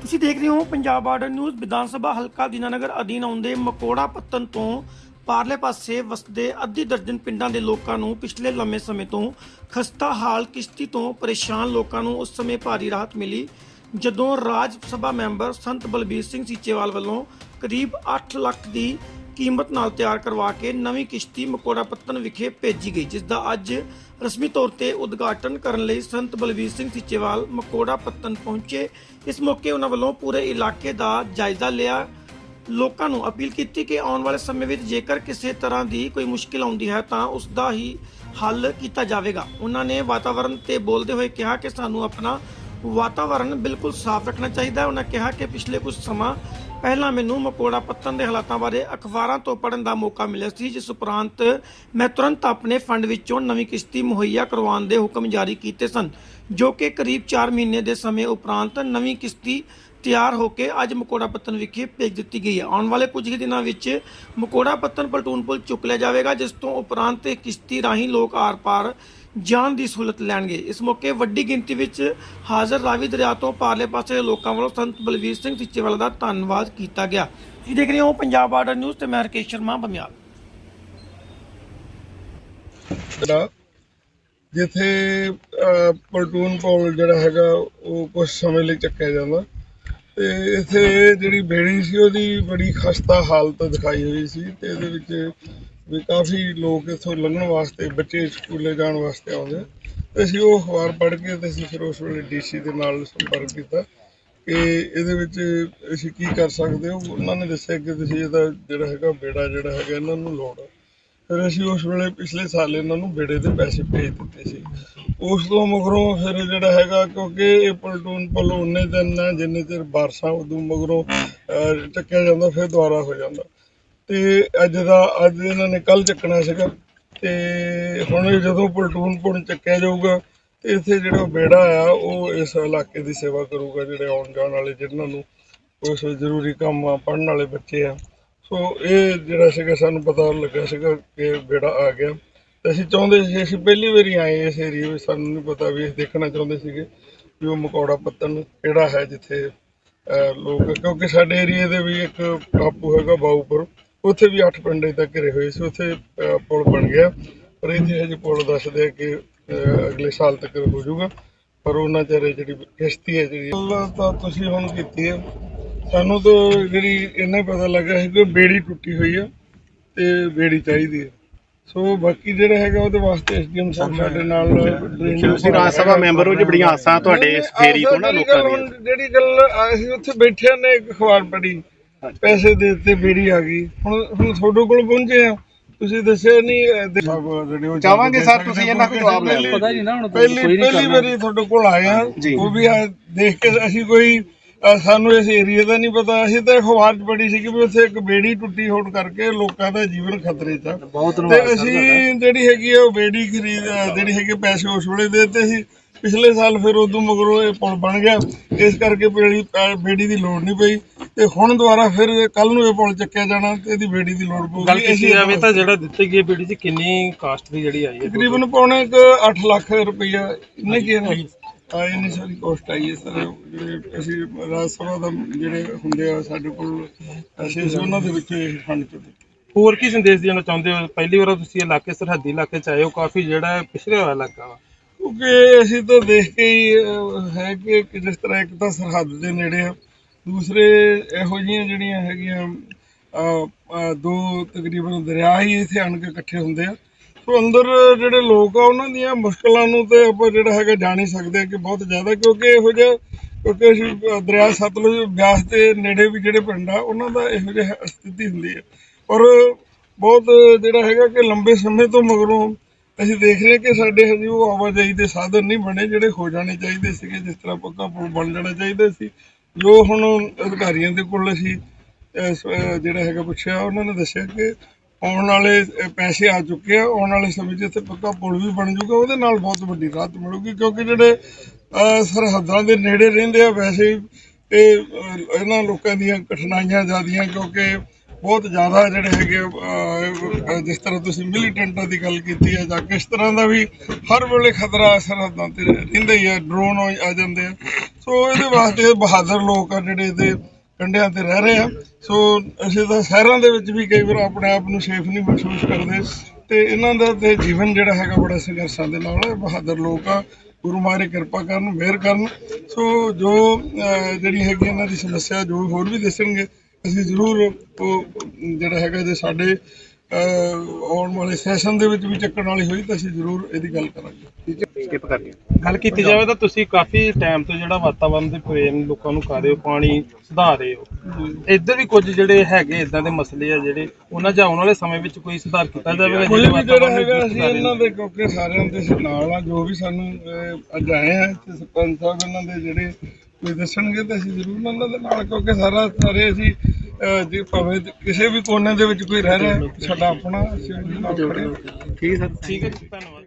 ਤੁਸੀਂ ਦੇਖ ਰਹੇ ਹੋ ਪੰਜਾਬ ਬਾਰਡਰ ਨਿਊਜ਼ ਵਿਧਾਨ ਸਭਾ ਹਲਕਾ ਦੀਨਾਨਗਰ ਅਧੀਨ ਆਉਂਦੇ ਮਕੋੜਾ ਪੱਤਨ ਤੋਂ ਪਾਰਲੇ ਪਾਸੇ ਵਸਦੇ ਅੱਧੀ ਦਰਜਨ ਪਿੰਡਾਂ ਦੇ ਲੋਕਾਂ ਨੂੰ ਪਿਛਲੇ ਲੰਮੇ ਸਮੇਂ ਤੋਂ ਖਸਤਾ ਹਾਲ ਕਿਸ਼ਤੀ ਤੋਂ ਪਰੇਸ਼ਾਨ ਲੋਕਾਂ ਨੂੰ ਉਸ ਸਮੇਂ ਭਾਰੀ ਰਾਹਤ ਮਿਲੀ, ਜਦੋਂ ਰਾਜ ਸਭਾ ਮੈਂਬਰ ਸੰਤ ਬਲਬੀਰ ਸਿੰਘ ਸੀਚੇਵਾਲ ਵੱਲੋਂ ਕਰੀਬ 8 ਲੱਖ ਦੀ ਕੀਮਤ ਨਾਲ ਤਿਆਰ ਕਰਵਾ ਕੇ ਨਵੀਂ ਕਿਸ਼ਤੀ ਮਕੋੜਾ ਪੱਤਨ ਵਿਖੇ ਭੇਜੀ ਗਈ, ਜਿਸ ਦਾ ਅੱਜ ਰਸਮੀ ਤੌਰ ਤੇ ਉਦਘਾਟਨ ਕਰਨ ਲਈ ਸੰਤ ਬਲਵੀਰ ਸਿੰਘ ਸੀਚੇਵਾਲ ਮਕੋੜਾ ਪੱਤਨ ਪਹੁੰਚੇ। ਇਸ ਮੌਕੇ ਉਹਨਾਂ ਵੱਲੋਂ ਪੂਰੇ ਇਲਾਕੇ ਦਾ ਜਾਇਜ਼ਾ ਲਿਆ। ਲੋਕਾਂ ਨੂੰ ਅਪੀਲ ਕੀਤੀ ਕਿ ਆਉਣ ਵਾਲੇ ਸਮੇਂ ਵਿੱਚ ਜੇਕਰ ਕਿਸੇ ਤਰ੍ਹਾਂ ਦੀ ਕੋਈ ਮੁਸ਼ਕਿਲ ਆਉਂਦੀ ਹੈ ਤਾਂ ਉਸ ਦਾ ਹੀ ਹੱਲ ਕੀਤਾ ਜਾਵੇਗਾ। ਉਹਨਾਂ ਨੇ ਵਾਤਾਵਰਣ ਤੇ ਬੋਲਦੇ ਹੋਏ ਕਿਹਾ ਕਿ ਸਾਨੂੰ ਆਪਣਾ ਵਾਤਾਵਰਣ ਬਿਲਕੁਲ ਸਾਫ਼ ਰੱਖਣਾ ਚਾਹੀਦਾ ਹੈ। ਉਹਨਾਂ ਕਿਹਾ ਕਿ ਪਿਛਲੇ ਕੁਝ ਸਮਾਂ ਪਹਿਲਾਂ ਮੈਨੂੰ ਮਕੋੜਾ ਪੱਤਨ ਦੇ ਹਾਲਾਤਾਂ ਬਾਰੇ ਅਖਬਾਰਾਂ ਤੋਂ ਪੜ੍ਹਨ ਦਾ ਮੌਕਾ ਮਿਲਿਆ ਸੀ, ਜਿਸ ਉਪਰੰਤ ਮੈਂ ਤੁਰੰਤ ਆਪਣੇ ਫੰਡ ਵਿੱਚੋਂ ਨਵੀਂ ਕਿਸ਼ਤੀ ਮੁਹੱਈਆ ਕਰਵਾਉਣ ਦੇ ਹੁਕਮ ਜਾਰੀ ਕੀਤੇ ਸਨ, ਜੋ ਕਿ ਕਰੀਬ 4 ਮਹੀਨੇ ਦੇ ਸਮੇਂ ਉਪਰੰਤ ਨਵੀਂ ਕਿਸ਼ਤੀ ਤਿਆਰ ਹੋ ਕੇ ਅੱਜ ਮਕੋੜਾ ਪੱਤਨ ਵਿਖੇ ਭੇਜ ਦਿੱਤੀ ਗਈ ਹੈ। ਆਉਣ ਵਾਲੇ ਕੁਝ ਹੀ ਦਿਨਾਂ ਵਿੱਚ ਮਕੋੜਾ ਪੱਤਨ ਪਲਟੂਨ ਪੁਲ ਚੁੱਕ ਲਿਆ ਜਾਵੇਗਾ, ਜਿਸ ਤੋਂ ਉਪਰੰਤ ਕਿਸ਼ਤੀ ਰਾਹੀਂ ਲੋਕ ਆਰ-ਪਾਰ ਜਾਣ ਦੀ ਸਹੂਲਤ ਲੈਣਗੇ। ਇਸ ਮੌਕੇ ਵੱਡੀ ਗਿਣਤੀ ਵਿੱਚ ਹਾਜ਼ਰ ਰਾਵੀ ਦਰਿਆ ਤੋਂ ਪਾਰਲੇ ਪਾਸੇ ਦੇ ਲੋਕਾਂ ਵੱਲੋਂ ਸੰਤ ਬਲਵੀਰ ਸਿੰਘ ਸਿੱਚੇਵਾਲਾ ਦਾ ਧੰਨਵਾਦ ਕੀਤਾ ਗਿਆ। ਤੁਸੀਂ ਦੇਖ ਰਹੇ ਹੋ ਪੰਜਾਬ ਬਾਰਡਰ ਨਿਊਜ਼ ਤੇ ਮੈਂ ਰਕੇਸ਼ ਸ਼ਰਮਾ ਬਮਿਆਲ ਜਿਹੜਾ ਜਿੱਥੇ ਪਲਟੂਨ ਪੌਲ ਜਿਹੜਾ ਹੈਗਾ, ਉਹ ਕੁਝ ਸਮੇਂ ਲਈ ਚੱਕਿਆ ਜਾਂਦਾ। ਤੇ ਇੱਥੇ ਜਿਹੜੀ ਬੇੜੀ ਸੀ ਉਹਦੀ ਬੜੀ ਖਸਤਾ ਹਾਲਤ ਦਿਖਾਈ ਹੋਈ ਸੀ ਤੇ ਇਹਦੇ ਵਿੱਚ ਵੀ ਕਾਫੀ ਲੋਕ ਇੱਥੋਂ ਲੰਘਣ ਵਾਸਤੇ, ਬੱਚੇ ਸਕੂਲੇ ਜਾਣ ਵਾਸਤੇ ਆਉਂਦੇ ਤੇ ਅਸੀਂ ਉਹ ਅਖਬਾਰ ਪੜ੍ਹ ਕੇ ਤੇ ਅਸੀਂ ਫਿਰ ਉਸ ਵੇਲੇ ਡੀਸੀ ਦੇ ਨਾਲ ਸੰਪਰਕ ਕੀਤਾ ਕਿ ਇਹਦੇ ਵਿੱਚ ਅਸੀਂ ਕੀ ਕਰ ਸਕਦੇ ਹੋ। ਉਹਨਾਂ ਨੇ ਦੱਸਿਆ ਕਿ ਤੁਸੀਂ ਇਹਦਾ ਜਿਹੜਾ ਹੈਗਾ ਬੇੜਾ ਜਿਹੜਾ ਹੈਗਾ ਇਹਨਾਂ ਨੂੰ ਲੋੜ ਹੈ ਫਿਰ ਅਸੀਂ ਉਸ ਵੇਲੇ ਪਿਛਲੇ ਸਾਲ ਇਹਨਾਂ ਨੂੰ ਬੇੜੇ ਦੇ ਪੈਸੇ ਭੇਜ ਦਿੱਤੇ ਸੀ। ਉਸ ਤੋਂ ਮਗਰੋਂ ਫਿਰ ਜਿਹੜਾ ਹੈਗਾ ਕਿਉਂਕਿ ਇਹ ਪਲਟੂਨ ਪਲ ਉਨੇ ਦਿਨ ਨਾ ਜਿੰਨੇ ਚਿਰ ਬਾਰਸਾਂ ਉਦੋਂ ਮਗਰੋਂ ਅਹ, ਚੱਕਿਆ ਜਾਂਦਾ ਫਿਰ ਦੁਬਾਰਾ ਹੋ ਜਾਂਦਾ। ਤੇ ਅੱਜ ਦਾ ਅੱਜ ਇਹਨਾਂ ਨੇ ਕੱਲ ਚੱਕਣਾ ਸੀਗਾ। ਤੇ ਹੁਣ ਜਦੋਂ ਪਲਟੂਨ ਪੁਣ ਚੱਕਿਆ ਜਾਊਗਾ ਤੇ ਇੱਥੇ ਜਿਹੜਾ ਬੇੜਾ ਆ ਉਹ ਇਸ ਇਲਾਕੇ ਦੀ ਸੇਵਾ ਕਰੂਗਾ ਜਿਹੜੇ ਆਉਣ ਜਾਣ ਵਾਲੇ ਜਿਨ੍ਹਾਂ ਨੂੰ ਕੁਛ ਜ਼ਰੂਰੀ ਕੰਮ ਆ ਪੜ੍ਹਨ ਵਾਲੇ ਬੱਚੇ ਆ। ਸੋ ਇਹ ਜਿਹੜਾ ਸੀਗਾ ਸਾਨੂੰ ਪਤਾ ਲੱਗਾ ਸੀਗਾ ਕਿ ਬੇੜਾ ਆ ਗਿਆ। ਅਸੀਂ ਚਾਹੁੰਦੇ ਸੀ ਅਸੀਂ ਪਹਿਲੀ ਵਾਰੀ ਆਏ ਇਸ ਏਰੀਏ ਵਿੱਚ ਸਾਨੂੰ ਨਹੀਂ ਪਤਾ ਵੀ ਅਸੀਂ ਦੇਖਣਾ ਚਾਹੁੰਦੇ ਸੀਗੇ ਵੀ ਉਹ ਮਕੌੜਾ ਪੱਤਨ ਕਿਹੜਾ ਹੈ ਜਿੱਥੇ ਅਹ, ਲੋਕ ਕਿਉਂਕਿ ਸਾਡੇ ਏਰੀਏ ਦੇ ਵੀ ਇੱਕ ਟਾਪੂ ਹੈਗਾ ਬਾਊਪੁਰ ਉੱਥੇ ਵੀ 8 ਪਿੰਡ ਤੱਕ ਘਿਰੇ ਹੋਏ ਸੀ ਉੱਥੇ ਅਹ, ਪੁਲ ਬਣ ਗਿਆ। ਪਰ ਇੱਥੇ ਹਜੇ ਪੁਲ ਦੱਸਦੇ ਆ ਕਿ ਅਹ, ਅਗਲੇ ਸਾਲ ਤੱਕ ਹੋ ਜਾਊਗਾ ਪਰ ਉਹਨਾਂ ਚਿਰ ਜਿਹੜੀ ਕਿਸ਼ਤੀ ਹੈ ਜਿਹੜੀ ਗੱਲ ਤਾਂ ਤੁਸੀਂ ਹੁਣ ਕੀਤੀ ਹੈ। ਸਾਨੂੰ ਤਾਂ ਜਿਹੜੀ ਇੰਨਾ ਹੀ ਪਤਾ ਲੱਗਾ ਸੀ ਕਿ ਬੇੜੀ ਟੁੱਟੀ ਹੋਈ ਆ ਤੇ ਬੇੜੀ ਚਾਹੀਦੀ ਹੈ। ਸੋ ਬਾਕੀ ਜਿਹੜਾ ਹੈਗਾ ਉਹਦੇ ਵਾਸਤੇ ਐਸਡੀਐਮ ਸਾਹਿਬ ਸਾਡੇ ਨਾਲ ਤੁਸੀਂ ਰਾਜ ਸਭਾ ਮੈਂਬਰ ਹੋ ਜੀ ਬੜੀਆਂ ਆਸਾਂ ਤੁਹਾਡੇ ਇਸ ਫੇਰੀ ਤੋਂ ਨਾ ਲੋਕਾਂ ਦੀਆਂ। ਜਿਹੜੀ ਗੱਲ ਅਸੀਂ ਉੱਥੇ ਬੈਠੇ ਨੇ ਇੱਕ ਅਖਬਾਰ ਪੜ੍ਹੀ। ਪੈਸੇ ਦੇ ਦਿੱਤੇ ਬੇੜੀ ਆ ਗਈ। ਹੁਣ ਹੁਣ ਤੁਹਾਡੇ ਕੋਲ ਪਹੁੰਚੇ ਆ। ਤੁਸੀਂ ਦੱਸਿਆ ਨਹੀਂ ਚਾਹਾਂਗੇ ਸਰ ਤੁਸੀਂ ਇਹਨਾਂ ਕੋਲ ਜਵਾਬ ਲੈ ਲਓ। ਪਤਾ ਨਹੀਂ ਨਾ ਹੁਣ ਪਹਿਲੀ ਪਹਿਲੀ ਵਾਰੀ ਤੁਹਾਡੇ ਕੋਲ ਆਏ ਆ। ਉਹ ਵੀ ਆ ਦੇਖ ਕੇ ਅਸੀਂ ਕੋਈ ਸਾਨੂੰ ਇਸ ਏਰੀਆ ਦਾ ਨਹੀਂ ਪਤਾ। ਅਸੀਂ ਤਾਂ ਅਖਬਾਰ 'ਚ ਪੜ੍ਹੀ ਸੀ ਕਿ ਵੀ ਉੱਥੇ ਇੱਕ ਬੇੜੀ ਟੁੱਟੀ ਹੋਣ ਕਰਕੇ ਲੋਕਾਂ ਦਾ ਜੀਵਨ ਖਤਰੇ 'ਚ ਆ। ਬਹੁਤ ਤੇ ਅਸੀਂ ਜਿਹੜੀ ਹੈਗੀ ਆ ਉਹ ਬੇੜੀ ਖਰੀਦ ਜਿਹੜੀ ਹੈਗੇ ਪੈਸੇ ਉਸ ਵੇਲੇ ਦੇ ਦਿੱਤੇ ਸੀ। ਪਿਛਲੇ ਸਾਲ ਫਿਰ ਉਦੋਂ ਮਗਰੋਂ ਇਹ ਪੁਲ ਬਣ ਗਿਆ। ਇਸ ਕਰਕੇ ਬੇੜੀ ਅ, ਬੇੜੀ ਦੀ ਲੋੜ ਨਹੀਂ ਪਈ। ਤੇ ਹੁਣ ਦੁਬਾਰਾ ਫਿਰ ਕੱਲ ਨੂੰ ਇਹ ਪੁਲ ਚੱਕਿਆ ਜਾਣਾ ਤੇ ਇਹਦੀ ਬੇੜੀ ਦੀ ਲੋੜ ਪਊਗੀ। ਗੱਲ ਕੀਤੀ ਅਸੀਂ ਜਾਵੇ ਤਾਂ ਜਿਹੜਾ ਦਿੱਤੀ ਗਈ ਬੀਡੀ ਚ ਕਿੰਨੀ ਕਾਸਟ ਦੀ ਜਿਹੜੀ ਆਈ ਹੈ? ਤਕਰੀਬਨ ਪੌਣੇ ਕੁ 8 ਲੱਖ ਰੁਪਈਆ। ਇੰਨੇ ਕੀ ਹੈ ਆ ਇੰਨੀ ਸਾਰੀ ਕੋਸਟ ਆਈ ਹੈ ਸਰ ਜਿਹੜੇ ਅਸੀਂ ਰਾਜ ਸਭਾ ਦਾ ਜਿਹੜੇ ਹੁੰਦੇ ਆ ਸਾਡੇ ਕੋਲ ਅਸੀਂ ਅਸੀਂ ਉਹਨਾਂ ਦੇ ਵਿੱਚੋਂ ਇਹ ਫੰਡ ਚੋਂ ਦਿੱਤੇ ਹੋਰ ਕੀ ਸੰਦੇਸ਼ ਦੇਣਾ ਚਾਹੁੰਦੇ ਹੋ? ਪਹਿਲੀ ਵਾਰ ਤੁਸੀਂ ਇਲਾਕੇ ਸਰਹੱਦੀ ਇਲਾਕੇ ਚ ਆਏ ਹੋ ਕਾਫੀ ਜਿਹੜਾ ਪਿਛੜਿਆ ਹੋਇਆ ਇਲਾਕਾ ਵਾ। ਕਿਉਂਕਿ ਅਸੀਂ ਤਾਂ ਦੇਖ ਕੇ ਹੀ ਅਹ, ਹੈ ਕਿ ਕਿ ਜਿਸ ਤਰ੍ਹਾਂ ਇੱਕ ਤਾਂ ਸਰਹੱਦ ਦੇ ਨੇੜੇ ਆ ਦੂਸਰੇ ਇਹੋ ਜਿਹੀਆਂ ਜਿਹੜੀਆਂ ਹੈਗੀਆਂ ਅਹ, ਅਹ, ਦੋ ਤਕਰੀਬਨ ਦਰਿਆ ਹੀ ਇੱਥੇ ਆਣ ਕੇ ਇਕੱਠੇ ਹੁੰਦੇ ਆ। ਸੋ ਅੰਦਰ ਜਿਹੜੇ ਲੋਕ ਆ, ਉਹਨਾਂ ਦੀਆਂ ਮੁਸ਼ਕਲਾਂ ਨੂੰ ਤੇ ਆਪਾਂ ਜਿਹੜਾ ਹੈਗਾ ਜਾਣ ਹੀ ਸਕਦੇ ਆ ਕਿ ਬਹੁਤ ਜ਼ਿਆਦਾ, ਕਿਉਂਕਿ ਇਹੋ ਜਿਹਾ, ਕਿਉਂਕਿ ਅਸੀਂ ਦਰਿਆ ਸਤਲੁਜ ਬਿਆਸ ਦੇ ਨੇੜੇ ਵੀ ਜਿਹੜੇ ਪਿੰਡ ਆ, ਉਹਨਾਂ ਦਾ ਇਹੋ ਜਿਹਾ ਸਥਿਤੀ ਹੁੰਦੀ ਹੈ। ਪਰ ਬਹੁਤ ਜਿਹੜਾ ਹੈਗਾ ਕਿ ਲੰਬੇ ਸਮੇਂ ਤੋਂ ਮਗਰੋਂ ਅਸੀਂ ਦੇਖ ਰਹੇ ਕਿ ਸਾਡੇ ਹਜੇ ਉਹ ਆਵਾਜਾਈ ਦੇ ਸਾਧਨ ਨਹੀਂ ਬਣੇ, ਜਿਹੜੇ ਹੋ ਜਾਣੇ ਚਾਹੀਦੇ ਸੀਗੇ, ਜਿਸ ਤਰ੍ਹਾਂ ਪੱਕਾ ਪੁਲ ਬਣ ਜਾਣਾ ਚਾਹੀਦਾ ਸੀ। ਜੋ ਹੁਣ ਅਧਿਕਾਰੀਆਂ ਦੇ ਕੋਲ ਅਸੀਂ ਜਿਹੜਾ ਹੈਗਾ ਪੁੱਛਿਆ, ਉਹਨਾਂ ਨੇ ਦੱਸਿਆ ਕਿ ਆਉਣ ਵਾਲੇ ਪੈਸੇ ਆ ਚੁੱਕੇ ਆ ਆਉਣ ਵਾਲੇ ਸਮੇਂ 'ਚ ਇੱਥੇ ਪੱਕਾ ਪੁਲ ਵੀ ਬਣ ਜਾਊਗਾ ਉਹਦੇ ਨਾਲ ਬਹੁਤ ਵੱਡੀ ਰਾਹਤ ਮਿਲੂਗੀ ਕਿਉਂਕਿ ਜਿਹੜੇ ਸਰਹੱਦਾਂ ਦੇ ਨੇੜੇ ਰਹਿੰਦੇ ਆ ਵੈਸੇ ਇਹ ਇਹਨਾਂ ਲੋਕਾਂ ਦੀਆਂ ਕਠਿਨਾਈਆਂ ਜ਼ਿਆਦੀਆਂ ਕਿਉਂਕਿ ਬਹੁਤ ਜ਼ਿਆਦਾ ਜਿਹੜੇ ਹੈਗੇ ਅਹ, ਜਿਸ ਤਰ੍ਹਾਂ ਤੁਸੀਂ ਮਿਲੀਟੈਂਟਾਂ ਦੀ ਗੱਲ ਕੀਤੀ ਹੈ ਜਾਂ ਕਿਸ ਤਰ੍ਹਾਂ ਦਾ ਵੀ ਹਰ ਵੇਲੇ ਖਤਰਾ ਸਰਹੱਦਾਂ ਤੇ ਰਹਿੰਦਾ ਹੀ ਹੈ ਡਰੋਨ ਆ ਜਾਂਦੇ ਆ। ਸੋ ਇਹਦੇ ਵਾਸਤੇ ਬਹਾਦਰ ਲੋਕ ਆ ਜਿਹੜੇ ਇਹਦੇ ਕੰਢਿਆਂ ਤੇ ਰਹਿ ਰਹੇ ਆ। ਸੋ ਅਸੀਂ ਤਾਂ ਸ਼ਹਿਰਾਂ ਦੇ ਵਿੱਚ ਵੀ ਕਈ ਵਾਰ ਆਪਣੇ ਆਪ ਨੂੰ ਸੇਫ ਨਹੀਂ ਮਹਿਸੂਸ ਕਰਦੇ। ਤੇ ਇਹਨਾਂ ਦਾ ਤੇ ਜੀਵਨ ਜਿਹੜਾ ਹੈਗਾ ਬੜਾ ਸੰਘਰਸ਼ਾਂ ਦੇ ਨਾਲ ਹੈ। ਬਹਾਦਰ ਲੋਕ ਆ, ਗੁਰੂ ਮਹਾਰਾਜ ਕਿਰਪਾ ਕਰਨ, ਮਿਹਰ ਕਰਨ। ਸੋ ਜੋ ਜਿਹੜੀ ਹੈਗੀ ਇਹਨਾਂ ਦੀ ਸਮੱਸਿਆ, ਜੋ ਹੋਰ ਵੀ ਦੱਸਣਗੇ, ਅਸੀਂ ਜ਼ਰੂਰ ਉਹ ਜਿਹੜਾ ਹੈਗਾ ਜੇ ਸਾਡੇ ਆਉਣ ਵਾਲੇ ਸੈਸ਼ਨ ਦੇ ਵਿੱਚ ਵੀ ਚੱਕਣ ਵਾਲੀ ਹੋਈ ਤਾਂ ਅਸੀਂ ਜ਼ਰੂਰ ਇਹਦੀ ਗੱਲ ਕਰਾਂਗੇ। ਠੀਕ ਹੈ। ਸਕਿਪ ਕਰ ਦਿਓ ਗੱਲ ਕੀਤੀ ਜਾਵੇ ਤਾਂ ਤੁਸੀਂ ਕਾਫੀ ਟਾਈਮ ਤੋਂ ਜਿਹੜਾ ਵਾਤਾਵਰਣ ਦੇ ਪ੍ਰੇਮ ਲੋਕਾਂ ਨੂੰ ਕਰ ਰਹੇ ਹੋ ਪਾਣੀ ਸੁਧਾਰ ਰਹੇ ਹੋ। ਇੱਧਰ ਵੀ ਕੁਝ ਜਿਹੜੇ ਹੈਗੇ ਇਦਾਂ ਦੇ ਮਸਲੇ ਆ ਜਿਹੜੇ ਉਹਨਾਂ 'ਚ ਆਉਣ ਵਾਲੇ ਸਮੇਂ ਵਿੱਚ ਕੋਈ ਸੁਧਾਰ ਕੀਤਾ ਜਾਵੇਗਾ ਕੋਈ ਵੀ ਜਿਹੜਾ ਹੈਗਾ ਅਸੀਂ ਇਹਨਾਂ ਦੇ ਕਿਉਂਕਿ ਸਾਰਿਆਂ ਦੇ ਨਾਲ ਆ ਜੋ ਵੀ ਸਾਨੂੰ ਅੱਜ ਆਏ ਆ ਤੇ ਸਰਪੰਚ ਸਾਹਿਬ ਇਹਨਾਂ ਦੇ ਜਿਹੜੇ ਕੋਈ ਦੱਸਣਗੇ ਤਾਂ ਅਸੀਂ ਜ਼ਰੂਰ ਇਹਨਾਂ ਦੇ ਨਾਲ ਕਿਉਂਕਿ ਸਾਰਾ ਸਾਰੇ ਅਸੀਂ ਜੇ ਭਾਵੇਂ ਕਿਸੇ ਵੀ ਕੋਨੇ ਦੇ ਵਿੱਚ ਕੋਈ ਰਹਿ ਰਿਹਾ ਸਾਡਾ ਆਪਣਾ ਅਸੀਂ ਉਹਦੇ ਨਾਲ ਖੜੇ ਹਾਂ। ਠੀਕ ਹੈ ਸਰ ਠੀਕ ਹੈ ਜੀ, ਧੰਨਵਾਦ